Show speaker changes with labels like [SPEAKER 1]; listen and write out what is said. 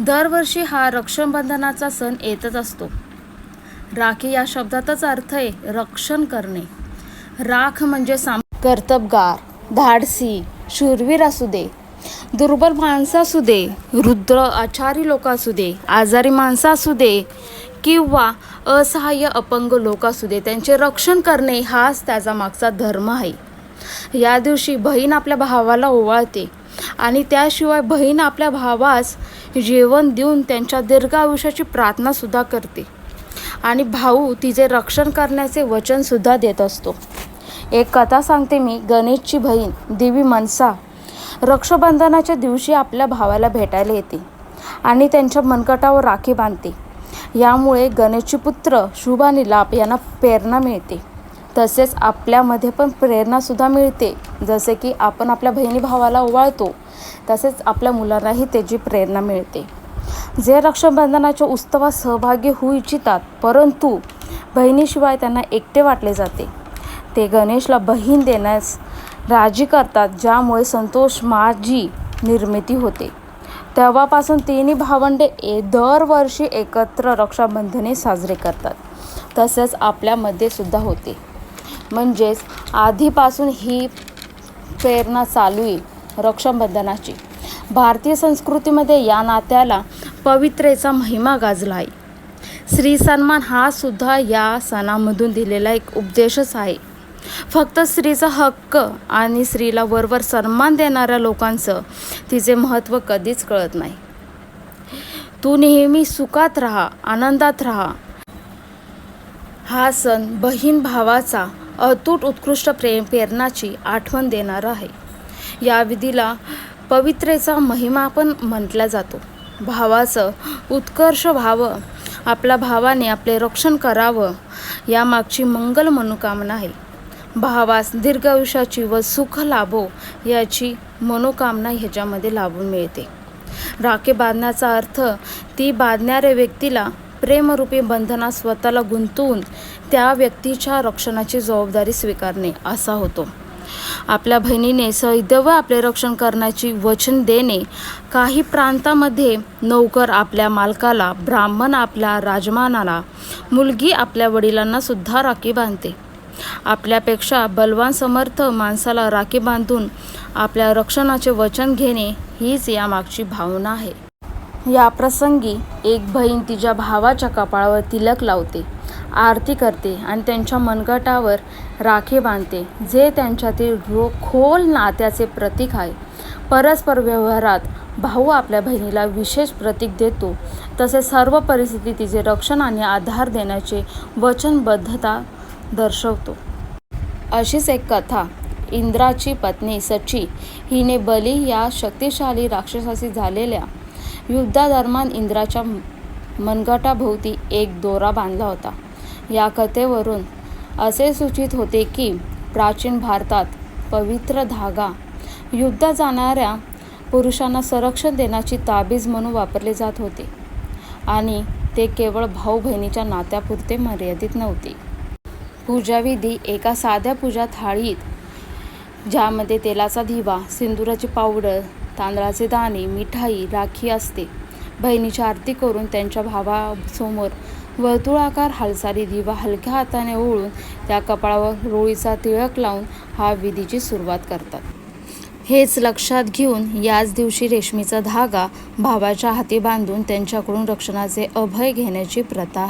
[SPEAKER 1] दरवर्षी हा रक्षाबंधनाचा सण येतच असतो. राखी या शब्दातच अर्थ आहे रक्षण करणे. राख म्हणजे साम कर्तबगार धाडसी शूरवीर असू दे दुर्बल माणसं असू दे रुद्र आचारी लोक असू दे आजारी माणसं असू दे किंवा असहाय्य अपंग लोक असू दे त्यांचे रक्षण करणे हाच त्याचा मागचा धर्म आहे. या दिवशी बहीण आपल्या भावाला ओवाळते आणि त्याशिवाय बहीण आपल्या भावास जेवण देऊन त्यांच्या दीर्घ आयुष्याची प्रार्थनासुद्धा करते. आणि भाऊ तिचे रक्षण करण्याचे वचनसुद्धा देत असतो. एक कथा सांगते मी गणेशची बहीण देवी मनसा. रक्षाबंधनाच्या दिवशी आपल्या भावाला भेटायला येते आणि त्यांच्या मनकटावर राखी बांधते. यामुळे गणेशचे पुत्र शुभ आणि लाभ यांना प्रेरणा मिळते. तसेच आपल्यामध्ये पण प्रेरणासुद्धा मिळते. जसे की आपण आपल्या बहिणी भावाला ओवाळतो तसेच आपल्या मुलांनाही त्याची प्रेरणा मिळते. जे रक्षाबंधनाच्या उत्सवात सहभागी होऊ इच्छितात परंतु बहिणीशिवाय त्यांना एकटे वाटले जाते. ते गणेशला बहीण देण्यास राजी करतात ज्यामुळे संतोष माझी निर्मिती होते. तेव्हापासून तिन्ही भावंडे ए दरवर्षी एकत्र रक्षाबंधने साजरे करतात. तसेच आपल्यामध्ये सुद्धा होते. म्हणजेच आधीपासून ही प्रेरणा चालू आहे रक्षाबंधनाची. भारतीय संस्कृतीमध्ये या नात्याला पवित्रेचा महिमा गाजला आहे स्त्री सन्मान हा सुद्धा या सणामधून दिलेला एक उपदेशच आहे. फक्त स्त्रीचा हक्क आणि स्त्रीला वरवर सन्मान देणाऱ्या लोकांचं तिचे महत्त्व कधीच कळत नाही. तू नेहमी सुखात राहा आनंदात राहा हा सण बहीण भावाचा अतूट उत्कृष्ट प्रेम प्रेरणाची आठवण देणारा आहे. या विधीला पवित्रेचा महिमा पण म्हटला जातो. भावाचं उत्कर्ष व्हावं आपल्या भावाने आपले रक्षण करावं यामागची मंगल मनोकामना आहे. भावास दीर्घ आयुष्याची व सुख लाभो याची मनोकामना ह्याच्यामध्ये लाभून मिळते. राखे बांधण्याचा अर्थ ती बांधणाऱ्या व्यक्तीला प्रेमरूपी बंधनात स्वतःला गुंतवून त्या व्यक्तीच्या रक्षणाची जबाबदारी स्वीकारणे असा होतो. आपल्या बहिणीने सैदव आपले रक्षण करण्याची वचन देणे काही प्रांतामध्ये नौकर आपल्या मालकाला ब्राह्मण आपल्या राजमानाला मुलगी आपल्या वडिलांना सुद्धा राखी बांधते. आपल्यापेक्षा बलवान समर्थ माणसाला राखी बांधून आपल्या रक्षणाचे वचन घेणे हीच यामागची भावना आहे. या प्रसंगी एक बहीण तिच्या भावाच्या कपाळावर तिलक लावते आरती करते आणि त्यांच्या मनगटावर राखी बांधते जे त्यांच्यातील रो खोल नात्याचे प्रतीक आहे. परस्पर व्यवहारात भाऊ आपल्या बहिणीला विशेष प्रतीक देतो. तसेच सर्व परिस्थिती तिचे रक्षण आणि आधार देण्याचे वचनबद्धता दर्शवतो. अशीच एक कथा इंद्राची पत्नी सची हिने बली या शक्तिशाली राक्षसाशी झालेल्या युद्धादरम्यान इंद्राच्या मनगटाभोवती एक दोरा बांधला होता. या कथेवरून असे सूचित होते की प्राचीन भारतात पवित्र धागा युद्धात जाणाऱ्या पुरुषांना संरक्षण देण्याची ताबीज म्हणून वापरले जात होते आणि ते केवळ भाऊ बहिणीच्या नात्यापुरते मर्यादित नव्हते. पूजाविधी एका साध्या पूजा थाळीत ज्यामध्ये तेलाचा दिवा सिंदुराची पावडर तांदळाचे दाणे मिठाई राखी असते. बहिणीची आरती करून त्यांच्या भावासमोर वर्तुळाकार हालचाली दिवा हलक्या हाताने ओळून त्या कपाळावर रोळीचा तिळक लावून हा विधीची सुरुवात करतात. हेच लक्षात घेऊन याच दिवशी रेशमीचा धागा भावाच्या हाती बांधून त्यांच्याकडून रक्षणाचे अभय घेण्याची प्रथा आहे.